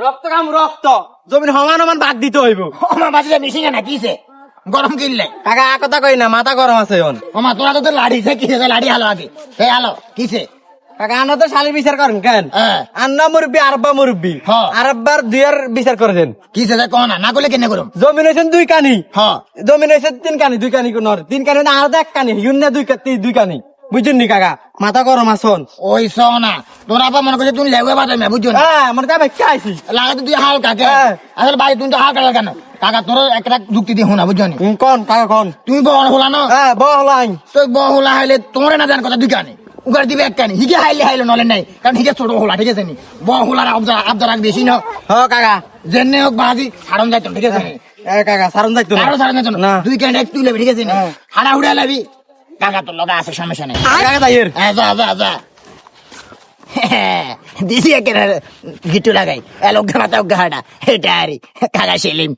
রক্ত কাম রক্ত। জমিন সমান সমান ভাগ দিতে হইব। আমার বাচ্চা মিশিং না কিছে গরম কিনলে। কাকা আ কথা কই না মাথা গরম আছে এখন। ওমা তোরা তো তোর লাড়ি সে কিছে লাড়ি হালো আগে। হে হালো কিছে কাকা আন্না তো শালি বিচার করেন কেন। আন্না মুরব্বী আরব্বা মুরব্বী। আরব্বার দুইয়ের বিচার করেছেন। কিছে যে কনা? না করলে কেনে করুম? জমিন দুই কানি। হ্যাঁ জমিন তিন কানি দুই কানি নর। তিন কানি না আলাদা এক কানি না দুই দুই কানি। বুঝছেন নি কাকা? মাথা গরম আসন ওই সোনা তোরা আবার মনে করছে তুমি লেগে বাজার মে বুঝছ হ্যাঁ আমার কাছে কি আইছি লাগে তুই হাল কাকে? হ্যাঁ। আসলে ভাই তুমি তো হাল কাকা কেন? কাকা তোর একটা যুক্তি দিয়ে শোনা বুঝছ কোন কাকা কোন? তুমি বড় হলা না? হ্যাঁ বহলাইন তো বড় হলা হাইলে তোমার না জান কথা দুই কানে উগার দিবে এক কানে হিগে হাইলে হাইলে নলে নাই কারণ হিগে ছোট হলা ঠিক আছে নি? বড় হলার আবদার আবদার বেশি না। হ কাকা। জেনে হোক বাজি সারন যাইতো ঠিক আছে নি? এ কাকা সারন যাইতো না। সারন যাইতো না। দুই কানে একটু লেবি ঠিক আছে নি? হ্যাঁ। হাড়া হুড়া লেবি কাকা তো লগা আছে সমস্যা নেই। হ্যাঁ যা যা যা। দিদি একেবারে গিটু লাগাই। এলোক গাহাডা এটা আরে কাকা সেলিম।